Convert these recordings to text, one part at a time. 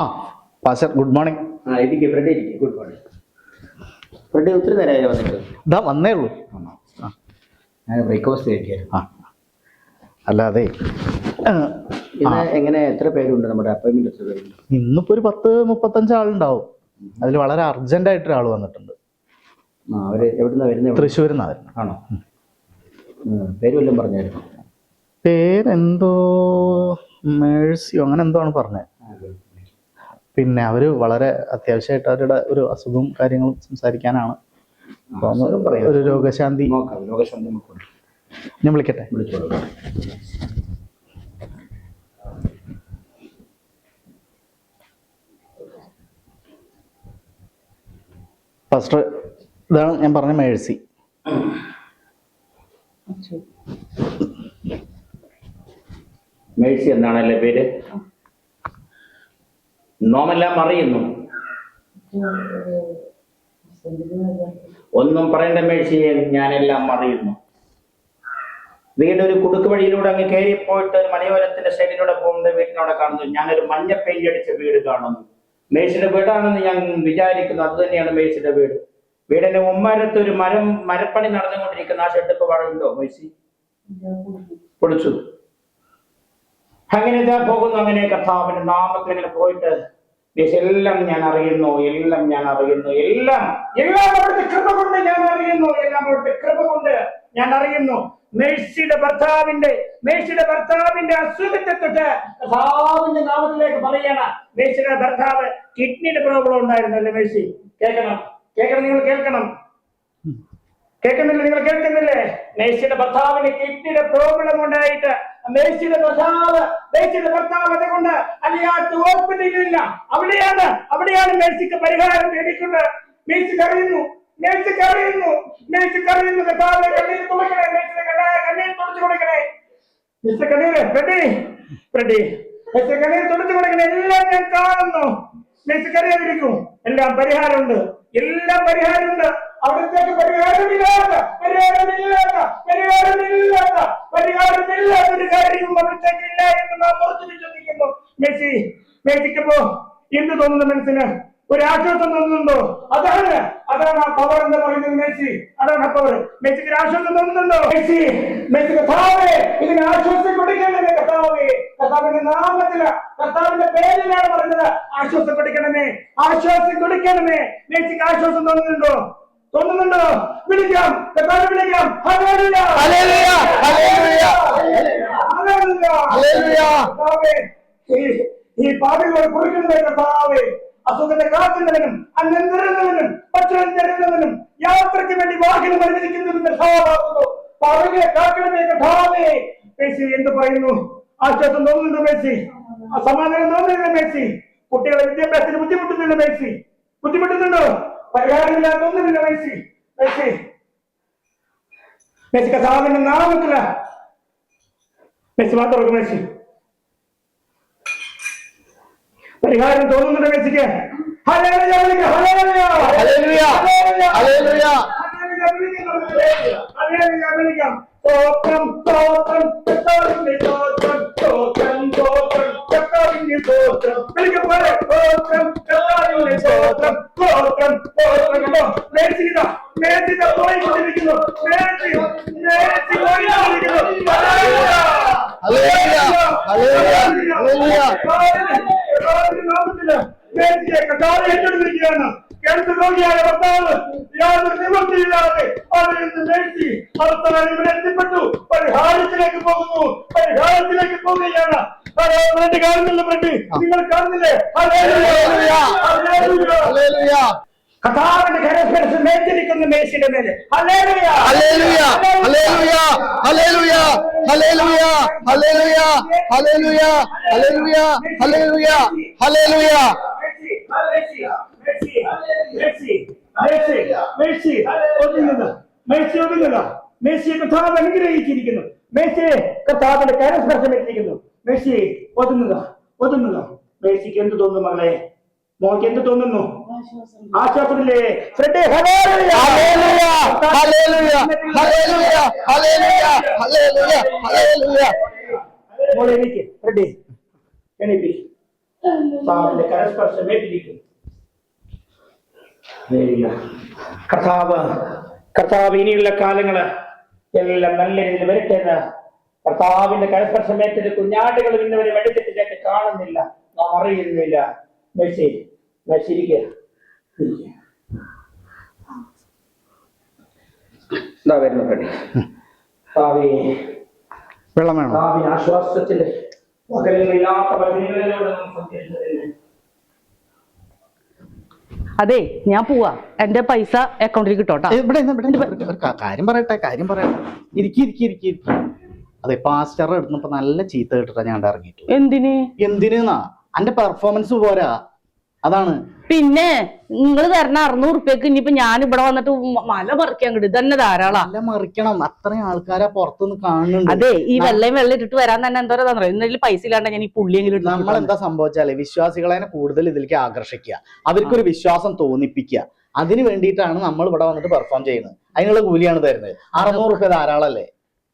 ആ pastor good morning good morning friend ഒത്തിരി നേരമായി വന്നിട്ട്. ഇതാ വന്നേ ഉള്ളൂ. ഞാൻ ബ്രേക്ക്ഫാസ്റ്റ് കഴിക്കായിരുന്നു ആ അല്ലാതെ എങ്ങനെ എത്ര പേരുണ്ട് നമ്മുടെ അപ്പോയിന്റ്മെന്റ് എത്ര പേരുണ്ട്? ഇന്നിപ്പോ ഒരു പത്ത് മുപ്പത്തഞ്ച് ആളുണ്ടാവും. അതിൽ വളരെ അർജന്റ് ആയിട്ട് ഒരാൾ വന്നിട്ടുണ്ട്. അവർ എവിടുന്ന വരുന്നത് തൃശ്ശൂരിൽ വരുന്നത്. ആണോ? പേര് വല്ലതും പറഞ്ഞായിരുന്നു? പേരെന്തോ മേഴ്സിയോ അങ്ങനെ എന്തോ ആണ് പറഞ്ഞത്. പിന്നെ അവർ വളരെ അത്യാവശ്യമായിട്ട് അവരുടെ ഒരു അസുഖവും കാര്യങ്ങളും സംസാരിക്കാനാണ്. ഒരു രോഗശാന്തി ഞാൻ വിളിക്കട്ടെ. ഫസ്റ്റ് ഇതാണ് ഞാൻ പറഞ്ഞ മേഴ്സി. മേഴ്സി എന്താണല്ലേ പേര്? നോമെല്ലാം അറിയുന്നു. ഒന്നും പറയേണ്ട മേഴ്സിയെ ഞാനെല്ലാം അറിയുന്നു. വീട് ഒരു കുടുക്ക് വഴിയിലൂടെ അങ്ങ് കയറി പോയിട്ട് ഒരു മലയോരത്തിന്റെ സൈഡിലൂടെ പോകുന്ന വീട്ടിനോടെ കാണുന്നു. ഞാനൊരു മഞ്ഞ പെയിന്റ് അടിച്ച വീട് കാണുന്നു. മേഴ്സിയുടെ വീടാണെന്ന് ഞാൻ വിചാരിക്കുന്നു. അത് തന്നെയാണ് മേഴ്സിയുടെ വീട്. വീടിന്റെ മുമ്പാരത്ത് ഒരു മരം മരപ്പണി നടന്നുകൊണ്ടിരിക്കുന്ന ആ ഷെഡ് ഇപ്പൊ പാടുണ്ടോ മേഴ്സി? പൊളിച്ചു. അങ്ങനെ ഇതാ പോകുന്നു അങ്ങനെ കർത്താവിന്റെ നാമത്തിൽ ഇങ്ങനെ പോയിട്ട്. എല്ലാം ഞാൻ അറിയുന്നു എല്ലാം ഞാൻ അറിയുന്നു എല്ലാം. എല്ലാം അവിടുത്തെ കൃപ കൊണ്ട് ഞാൻ അറിയുന്നു എല്ലാം അവിടുത്തെ കൃപ കൊണ്ട് ഞാൻ അറിയുന്നു. മേഴ്സിയുടെ ഭർത്താവിന്റെ മേഴ്സിയുടെ ഭർത്താവിന്റെ അസുഖത്തെ തൊട്ട് കർത്താവിന്റെ നാമത്തിലേക്ക് പറയണ മേഴ്സിയുടെ ഭർത്താവ് കിഡ്നിയുടെ പ്രോബ്ലം ഉണ്ടായിരുന്നല്ലേ മേഴ്സി? കേൾക്കണം. കേൾക്കണം നിങ്ങൾ കേൾക്കണം. കേൾക്കുന്നില്ല? നിങ്ങൾ കേൾക്കുന്നില്ലേ? മേശിയുടെ ഭർത്താവിന് കിഡ്നിയുടെ പ്രോബ്ലം ഉണ്ടായിട്ട് മേശിയുടെ ഭർത്താവ് മേശിയുടെ ഭർത്താവ് അതുകൊണ്ട് ഓപ്പൺ ഹോസ്പിറ്റലില്ല അവിടെയാണ് അവിടെയാണ് മേശിക്ക് പരിഹാരം ലഭിക്കുന്നത് മേശി കറിയുന്നു മേശി കറിയുന്നു മേശി കറിയുന്നു എല്ലാം ഞാൻ കാണുന്നു. എല്ലാം പരിഹാരമുണ്ട് എല്ലാം പരിഹാരമുണ്ട്. അവിടത്തേക്ക് പരിഹാരമില്ലാത്ത പരിഹാരമില്ലാത്ത പരിഹാരമില്ലാത്ത പരിഹാരമില്ലാത്ത ഒരു കാര്യവും അവിടത്തേക്ക് ഇല്ല എന്ന് നാം ഓർത്ത് വിശ്വസിക്കുന്നു. മെസ്സി മെസ്സിക്കിപ്പോ എന്ത് തോന്നുന്നു മനസ്സിന്? ഒരു ആശ്വാസം തോന്നുന്നുണ്ടോ? അതാണ് അതാണ് ആ പവർ എന്ന് പറയുന്നത് മെസ്സി. അതാണ് ആ പവർ മെസ്സിക്ക് ആശ്വാസം തോന്നുന്നുണ്ടോ? മെസ്സി മെസ്സി കഥാവേ ഇതിന് ആശ്വാസം കൊടുക്കണമേ കഥാവേ കർത്താവിന്റെ നാമത്തിൽ കർത്താവിന്റെ പേരിലാണ് പറഞ്ഞത്. ആശ്വാസം കൊടുക്കണമേ ആശ്വാസം കൊടുക്കണമേ. മെസ്സിക്ക് ആശ്വാസം തോന്നുന്നുണ്ടോ? തോന്നുന്നുണ്ടോ? വിളിക്കാം. കത്താനെ വിളിക്കാം. ഈ പാപികളെ കുറിക്കുന്നതിന്റെ കർത്താവേ അസുഖത്തെ കാക്കുന്നതിനും അന്നന്തരുന്നതിനും ഭക്ഷണം തരുന്നതിനും യാത്രയ്ക്ക് വേണ്ടി വാഹനം അനുവദിക്കുന്നതിനും കഥാവാകുന്നു പാപികളെ കാക്കണമേ കഥാവേ പേശി എന്ത് പറയുന്നു? ആശ്വാസം തോന്നുന്നുണ്ട് മേസി സമാധാനം തോന്നുന്നില്ല മേസി കുട്ടികളെ വിദ്യാഭ്യാസത്തിന് ബുദ്ധിമുട്ടുന്നില്ല മേസി ബുദ്ധിമുട്ടുന്നുണ്ടോ? പരിഹാരമില്ലാത്തൊന്നും ഇല്ല മെസ്സി മെസ്സി മെസ്സി കസാവിന്റെ നാമത്തില മെസ്സി മാത്രം മെസ്സി പരിഹാരം തോന്നുന്നുണ്ട് മെസ്സിക്ക് സ്വപ്നം സ്വപ്നം സ്തോത്രം എനിക്ക് പോലെ സ്തോത്രം എല്ലാവരും സ്തോത്രം സ്തോത്രം സ്തോത്രം കണ്ടോ മേച്ചിരിതാ മേച്ചിത പോയിക്കൊണ്ടിരിക്കുന്നു മേച്ചി മേച്ചി പോയിക്കൊണ്ടിരിക്കുന്നു മേച്ചിയെ കട്ടാതെ ഏറ്റെടുത്തിരിക്കുകയാണ്. കിടന്നു നോക്കിയാൽ ഭർത്താവ്? യാതൊരു നിവൃത്തിയില്ലാതെ അവരിൽ നിന്ന് മേച്ചി ഭർത്താവ് ഇവിടെ എത്തിപ്പെട്ടു. ഒരു നരകത്തിലേക്ക് പോവുകയാണ് ബ്രെഡ് കാണുന്നില്ല ബ്രെഡ് നിങ്ങൾ കാണുന്നില്ലേ കഥാവിന്റെ കരസ്പരസം മേച്ചിരിക്കുന്ന മേശിന്റെ മേലെ മേശി ഒതുങ്ങുക മേശി ഒതുങ്ങുക മേശിയെ കഥാവ് അനുഗ്രഹിച്ചിരിക്കുന്നു മെസ്സിയെ കർത്താവിന്റെ കരസ്പർശമേറ്റിരിക്കുന്നു മെസ്സി ഒതുങ്ങുക ഒതുങ്ങുക. മെസ്സിക്ക് എന്ത് തോന്നുന്നു മകളെ? മോക്ക് എന്ത് തോന്നുന്നു? കർത്താവ് കർത്താവ് ഇനിയുള്ള കാലങ്ങൾ എല്ലാം നല്ല രീതിയിൽ വരട്ടെ എന്ന് കർത്താവിന്റെ കരസ്പർശമേറ്റത് കുഞ്ഞാടുകൾ ഇന്നവരെ വെടിക്കെട്ടിലേക്ക് കാണുന്നില്ല. നാം അറിയുന്നില്ല. മെസ്സി മെസ്സിരിക്ക വരുന്നു ആശ്വാസത്തിന്റെ പകലുകളില്ലാത്ത വചനങ്ങളിലൂടെ നാം സഞ്ചരിച്ചതിന് അതെ ഞാൻ പോവാ. എന്റെ പൈസ അക്കൗണ്ടിൽ കിട്ടോട്ടാ. ഇവിടെ ഇരുന്ന്, ഇവിടെ ഇരുന്ന്. ഒരു- ഒരു കാ- കാര്യം പറയട്ടെ കാര്യം പറയട്ടെ. ഇരിക്കി ഇരിക്കി ഇരിക്കി ഇരിക്കി. അതെ പാസ്റ്റർ എടുത്തപ്പോ നല്ല ചീത്ത കേട്ടിട്ടാ ഞാൻ ഇറങ്ങിയിട്ടുള്ളത്. എന്തിന്? എന്തിനാ? അന്റെ പെർഫോമൻസ് പോരാ. അതാണ്. പിന്നെ നിങ്ങൾ തരണ അറുന്നൂറ് ഉറുപ്പ്യക്ക് ഇനിയിപ്പോ ഞാൻ ഇവിടെ വന്നിട്ട് മല മറിക്കാൻ കിട്ടും തന്നെ ധാരാളം. നല്ല മറിക്കണം. അത്രയും ആൾക്കാരെ പുറത്തുനിന്ന് കാണുന്നുണ്ട്. അതെ ഈ വെള്ളയും വെള്ളം ഇട്ടിട്ട് വരാൻ തന്നെ എന്തോ തന്നോ ഇന്നലെ പൈസ ഇല്ലാണ്ട് ഞാൻ ഈ പുള്ളിയെങ്കിലും നമ്മൾ എന്താ സംഭവിച്ചാലേ വിശ്വാസികളെ കൂടുതൽ ഇതിലേക്ക് ആകർഷിക്കുക. അവർക്കൊരു വിശ്വാസം തോന്നിപ്പിക്കുക. അതിന് വേണ്ടിയിട്ടാണ് നമ്മൾ ഇവിടെ വന്നിട്ട് പെർഫോം ചെയ്യുന്നത്. അതിനുള്ള കൂലിയാണ് തരുന്നത്. അറുന്നൂറ് റുപ്യ ധാരാളല്ലേ?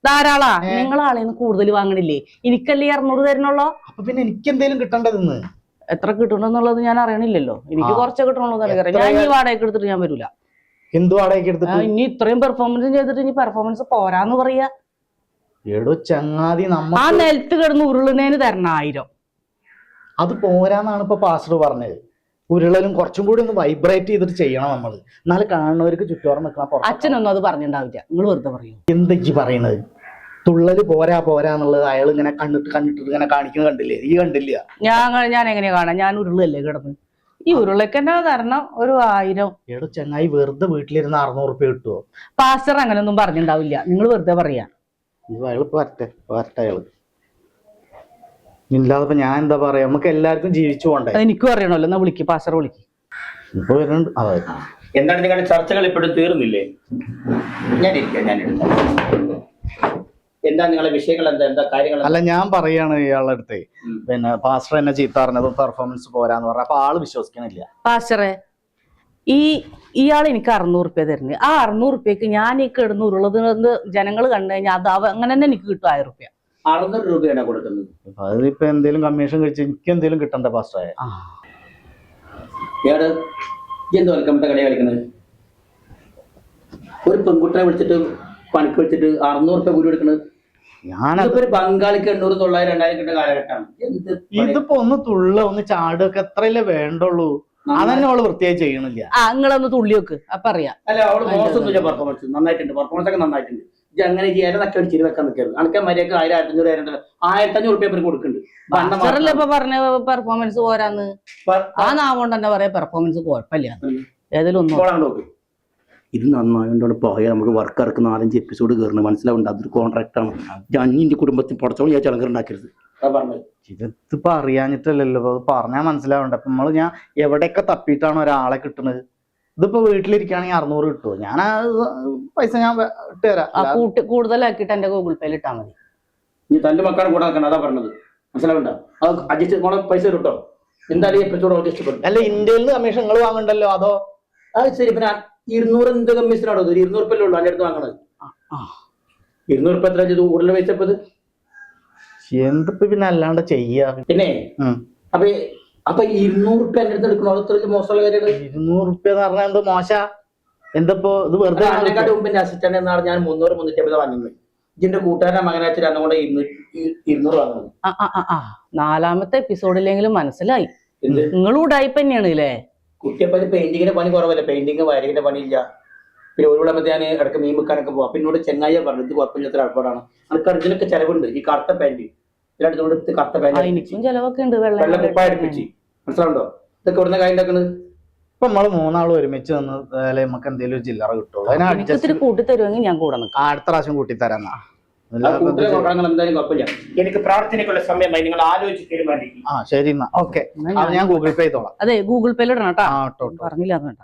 ധാരാളാ. നിങ്ങൾ കൂടുതൽ വാങ്ങണില്ലേ? എനിക്കല്ലേ അറുന്നൂറ് തരണുള്ളോ അപ്പൊ പിന്നെ എനിക്ക് എന്തേലും കിട്ടേണ്ടത് ഇന്ന് എത്ര കിട്ടണമെന്നുള്ളത് ഞാൻ അറിയണില്ലല്ലോ. എനിക്ക് കുറച്ച് എത്ര ഞാൻ ഈ വാടകയ്ക്ക് എടുത്തിട്ട് ഞാൻ വരൂല. എന്ത് വാടകയ്ക്ക് ആ, എടുത്തിട്ട് ഇനി ഇത്രയും പെർഫോമൻസ് ചെയ്തിട്ട് ഇനി പെർഫോമൻസ് പോരാന്ന് പറയാ. എടോ ചങ്ങാതി നമ്മ ആ നിലത്ത് കിടന്ന് ഉരുളുന്നതിന് തരണം ആയിരം. അത് പോരാന്നാണ് ഇപ്പൊ പാസ്റ്റർ പറഞ്ഞത്. ഉരുളലും കുറച്ചും കൂടി ഒന്ന് വൈബ്രേറ്റ് ചെയ്തിട്ട് ചെയ്യണം നമ്മൾ എന്നാലും കാണുന്നവർക്ക് ചുറ്റോറം നിൽക്കണം അച്ഛനൊന്നും അത് പറഞ്ഞിട്ടുണ്ടാവില്ല നിങ്ങൾ വെറുതെ പറയൂ. എന്തൊക്കെ പറയണത് തുള്ളൽ പോരാ പോരാന്നുള്ളത് അയാൾ ഇങ്ങനെ കണ്ണിട്ട് കണ്ണിട്ട് ഇങ്ങനെ കാണിക്കുന്നത് കണ്ടില്ലേ? ഈ കണ്ടില്ല. ഞാൻ ഞാൻ എങ്ങനെയാ കാണാൻ ഞാൻ ഉരുളല്ലേ കിടന്ന്. ഈ ഉരുളക്ക് തന്നെ തരണം ഒരു ആയിരം. എടോ ചങ്ങായി വെറുതെ വീട്ടിലിരുന്ന് അറുന്നൂറ് റുപ്യ കിട്ടുമോ പാസ്റ്റർ അങ്ങനെയൊന്നും പറഞ്ഞിട്ടുണ്ടാവില്ല നിങ്ങൾ വെറുതെ പറയാ. ഇത് അയാൾ ഇപ്പൊ വരട്ടെ വരട്ടെ അയാൾ. ഇല്ലാതെ ഞാൻ എന്താ പറയാ? നമുക്ക് എല്ലാവർക്കും ജീവിച്ചു പോണ്ടേ? അത് എനിക്കും അറിയണമല്ലോ. എന്നാ വിളിക്ക് പാസ്റ്റർ വിളിക്ക്. ഇപ്പൊ വരുന്നുണ്ട്. അതെ. എന്താണ് നിങ്ങളുടെ ചർച്ചകൾ ഇപ്പോഴും തീർന്നില്ലേ? ഞാൻ ഇരിക്കാം ഞാൻ എടുക്കാം എന്താ നിങ്ങളെ വിഷയങ്ങൾ എന്താ? എന്താ കാര്യങ്ങൾ അല്ല ഞാൻ പറയാണ് ഇയാളുടെ അടുത്ത് പിന്നെ പാസ്റ്റർ എന്നെ ചീത്ത പറഞ്ഞത് പെർഫോമൻസ് പോരാന്ന് പറഞ്ഞ അപ്പൊ ആൾ വിശ്വസിക്കണില്ല. പാസ്റ്ററെ ഈ ഇയാൾ എനിക്ക് അറുന്നൂറ് റുപ്യ തരുന്നത് ആ അറുന്നൂറ് റുപ്യക്ക് ഞാൻ ഈ കിടന്ന് ഉരുളത് ജനങ്ങൾ കണ്ടു കഴിഞ്ഞാൽ അത് അവ അങ്ങനെ തന്നെ എനിക്ക് കിട്ടും ആയിരം റുപ്യ. അറുന്നൂറ് രൂപയാണ് കൊടുക്കുന്നത് അപ്പൊ അതിപ്പോ എന്തേലും കമ്മീഷൻ കഴിച്ച് എനിക്ക് എന്തേലും കിട്ടണ്ട പാസ്റ്ററെ ഏട് എന്തോ കമ്പത്തെ കളി കളിക്കുന്നത്? ഒരു പെൺകുട്ടിയെ വിളിച്ചിട്ട് പണിക്ക് വിളിച്ചിട്ട് അറുന്നൂറ് രൂപ കൂലി കൊടുക്കുന്നത് ഞാനത് ഇതിപ്പോ ഒരു ബംഗാളിക്ക് എണ്ണൂറ് തൊള്ളായിരം രണ്ടായിരം കിട്ടുന്ന കാലഘട്ടമാണ്. എന്ത് പണി? ഇതിപ്പോ ഒന്ന് തുള്ള ഒന്ന് ചാടുക എത്രയല്ലേ വേണ്ടുള്ളൂ? അതന്നെ അവൾ വൃത്തിയായി ചെയ്യണില്ല. ആ നിങ്ങളൊന്ന് തുള്ളി വെക്ക് അപ്പൊ അറിയാം. അല്ല അവൾ പെർഫോമൻസ് നന്നായിട്ടുണ്ട്. പെർഫോമൻസ് ഒക്കെ നന്നായിട്ടുണ്ട്. ഇത് അങ്ങനെ ചെയ്യാനൊക്കെ അടിച്ചിട്ട് വെക്കാൻ നിൽക്കരുത് അനക്കെ മര്യാദയ്ക്ക് ആയിരം ആയിരത്തഞ്ഞൂറ് ആയിരം ആയിരത്തി അഞ്ഞൂറ് പേപ്പർ കൊടുക്കുന്നുണ്ട്. ഇപ്പൊ പറഞ്ഞ പെർഫോമൻസ് പോരാന്ന്. ആ നാവുകൊണ്ട് തന്നെ പറയാ പെർഫോമൻസ് കുഴപ്പമില്ല. ഏതെങ്കിലും ഒന്നും ഇപ്പോൾ അങ്ങോട്ട് നോക്ക്. ഇത് നന്നായതുകൊണ്ടാണ് പോയ നമുക്ക് വർക്ക് ഇറക്കുന്ന നാലഞ്ച് എപ്പിസോഡ് കയറുന്നത് മനസ്സിലാവുണ്ട്? അതൊരു കോൺട്രാക്ട് ആണ്. അഞ്ഞിന്റെ കുടുംബത്തിൽ പുറത്തോളം ഞാൻ ചളങ്കർ ഉണ്ടാക്കരുത് ഇതിപ്പോ അറിയാഞ്ഞിട്ടല്ലല്ലോ. അത് പറഞ്ഞാൽ മനസ്സിലാവണ്ട? അപ്പൊ നമ്മൾ ഞാൻ എവിടെയൊക്കെ തപ്പിയിട്ടാണ് ഒരാളെ കിട്ടുന്നത് ഇതിപ്പോ വീട്ടിലിരിക്കുകയാണെങ്കിൽ അറുന്നൂറ് കിട്ടുമോ ഞാൻ ആ പൈസ ഞാൻ ഇട്ട് ഇട്ടുതരാം ആ അല്ലാതെ- കൂട്ടി കൂടുതലാക്കിയിട്ട് എന്റെ ഗൂഗിൾ പേയിൽ ഇട്ടാ മതി. ഇനി തന്റെ മക്കളെ കൂടെ നടക്കണം അതാ പറഞ്ഞത്. മനസ്സിലാവണ്ട? അത് അഡ്ജസ്റ്റ് മോളെ പൈസ കിട്ടോ എന്തായാലും എപ്പിസോഡ് ഇഷ്ടപ്പെടും അല്ല ഇന്ത്യയിൽ നിന്ന് കമ്മീഷൻ നിങ്ങൾ വാങ്ങണ്ടല്ലോ? അതോ അത് ശരി പിന്നെ ഇരുന്നൂറ് എന്ത് കമ്മീഷനാണോ ഒരു ഇരുന്നൂറ് രൂപ ഉള്ളൂ അതിന്റെ അടുത്ത് വാങ്ങണത്? ഇരുന്നൂറ് രൂപ എത്ര കൂടുതൽ ഇത്? എന്തിപ്പോ പിന്നെ അല്ലാണ്ട് ചെയ്യാ? പിന്നെ. അപ്പൊ അപ്പൊ ഇരുന്നൂറ് ഉപ്പ എന്റെ അടുത്ത് എടുക്കണോ? അത് ഇത്ര മോശമുള്ള കാര്യമാണ്? ഇരുന്നൂറ് ഉപ്പ എന്ന് പറഞ്ഞാൽ എന്തോ മോശ? എന്തപ്പോ ഇത് വെറുതെ അതിനെക്കാട്ട് മുമ്പ് എന്റെ അസിസ്റ്റന്റ് എന്നാണ് ഞാൻ മുന്നൂറ് മുന്നൂറ്റി അമ്പത് വാങ്ങുന്നത് ഇതിന്റെ കൂട്ടുകാരൻ മകനാച്ച രണ്ടും കൂടെ ഇരുന്നൂറ് വാങ്ങുന്നത്. നാലാമത്തെ എപ്പിസോഡിലെങ്കിലും മനസ്സിലായി. നിങ്ങളും ഉടായ്പ തന്നെയാണ് അല്ലേ കുട്ടിയപ്പോ പെയിന്റിങ്ങിന്റെ പണി കുറവല്ല? പെയിന്റിങ് വയറിങ്ങിന്റെ പണിയില്ല. പിന്നെ ഒരു വിളമ്പത്ത് ഞാൻ ഇടയ്ക്ക് മീൻ വെക്കാനൊക്കെ പോകാം അപ്പൊ എന്നോട് ചെങ്ങായി പറഞ്ഞു ഇത് കുഴപ്പമില്ലാത്ത ആൾക്കാരാണ് അനക്ക് ഇതിനൊക്കെ ചെലവുണ്ട്. ഈ കറുത്ത പാന്റ് ഇതിനടുത്തോട് കറുത്ത പാന്റ് പാന്റ് എനിക്കും ചെലവൊക്കെ ഉണ്ട് വെള്ളം കുപ്പായ അടുപ്പിച്ച്. മനസ്സിലാവുണ്ടോ? ഇതൊക്കെ ഇവിടുന്ന് കാര്യം ഉണ്ടാക്കുന്നത് ഇപ്പൊ നമ്മൾ മൂന്നാളും ഒരുമിച്ച് വന്നാലേ നമുക്ക് എന്തെങ്കിലും ഒരു ചില്ലറ കിട്ടുള്ളൂ. അതിനെ എനിക്ക് അഡ്ജസ്റ്റ് ഇത്തിരി കൂട്ടി തരുമെങ്കിൽ ഞാൻ കൂടെ നിൽക്കാം. അടുത്ത പ്രാവശ്യം കൂട്ടി തരാന്നാ എനിക്ക് പ്രാർത്ഥനയ്ക്കുള്ള സമയമായി നിങ്ങൾ ആലോചിച്ച് തീരുമാനിക്കും. ആ ശരി എന്നാ. ഓക്കെ. ഞാൻ ഗൂഗിൾ പേ ചെയ്തോളാം. അതെ ഗൂഗിൾ പേയിലിടണം കേട്ടോ. പറഞ്ഞില്ല അത് വേണ്ട.